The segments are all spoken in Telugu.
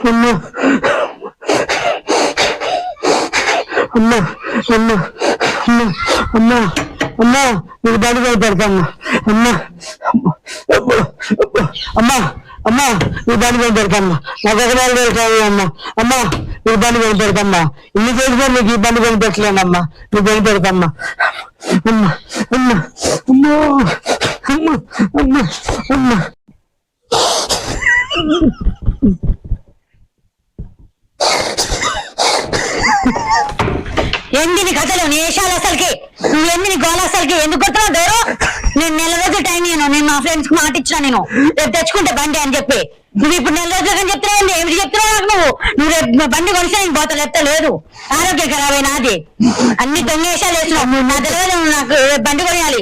అమ్మా అమ్మా అమ్మా అమ్మా అమ్మా అమ్మా నీకు బడి పెడతామ్మా అమ్మా అమ్మా అమ్మా నీ బండి కొని పెడతామ్మా నాకు ఒక ఎకరాలు పెడతావు అమ్మా అమ్మా నీ బండి కొని పెడతామ్మా ఇన్ని చేసినా నీకు ఈ బండి కొని పెట్టలేనమ్మా నీ కొని పెడతామ్మా అమ్మా అమ్మా అమ్మా అమ్మా అమ్మా అమ్మా ఏంది నీ కథలు నీ వేషాలు అసలుకి? నువ్వేంది నీ గోల అసలుకి? ఎందుకు డోరు నేను నెల రోజులు టైం నేను నేను మా ఫ్రెండ్స్కి మాట ఇచ్చిన నేను. రేపు తెచ్చుకుంటే బండి అని చెప్పి. నువ్వు ఇప్పుడు నెల రోజులు చెప్తున్నావు ఏమిటి చెప్తున్నావు నాకు నువ్వు? నువ్వు రేపు బండి కొనిస్తే నేను పోతా లేకపోతే లేదు ఆరోగ్య ఖరాబ్ నాది. అన్ని దొంగ వేషాలు వేసినావు. నా తెలియదు నువ్వు నాకు రేపు బండి కొనియాలి.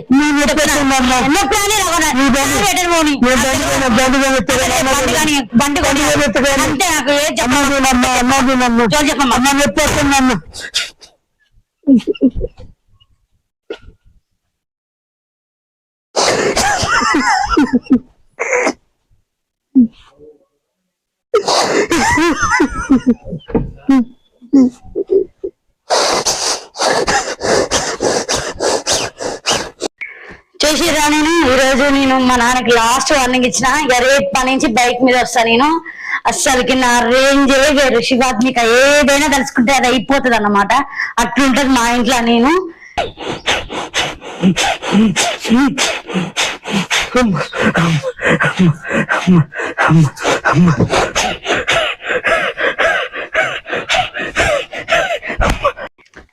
బండి కొని అంతే నాకు ఏ జోలు చెప్పమ్మా. చూసిరా నేను. ఈరోజు నేను మా నాన్నకి లాస్ట్ వార్నింగ్ ఇచ్చిన. ఇక రేపు పని నుంచి బైక్ మీద వస్తా నేను. అస్సలకి నా రేంజ్ వేరు. శివాత్మిక ఏదైనా తలుచుకుంటే అది అయిపోతుంది అన్నమాట అట్లుంటది మా ఇంట్లో నేను.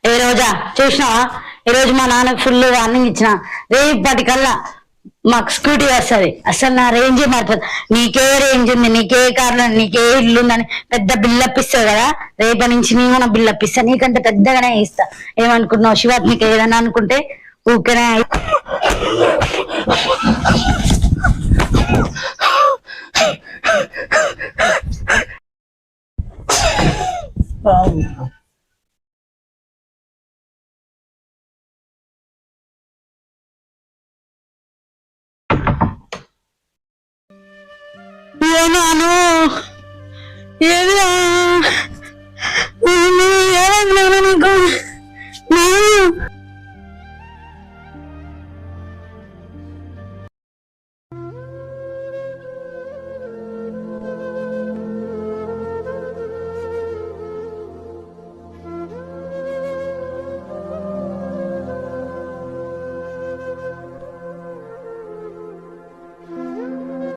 ఏ రోజా చూసినావా? ఈ రోజు మా నాన్నకు ఫుల్ వార్నింగ్ ఇచ్చిన. రేపటి కల్లా మాకు స్కూటీ వస్తుంది అసలు నా రేంజ్ మారిపోతుంది నీకే రేంజ్ ఉంది నీకే కార్లు నీకే ఇల్లు ఉందని పెద్ద బిల్లు ఇస్తావు కదా. రేపటి నుంచి నేను కూడా బిల్డప్ ఇస్తా నీకంటే పెద్దగానే ఇస్తా. ఏమనుకున్నావు నీకు ఏదైనా అనుకుంటే ఊరికనే ఏ నాను ఏది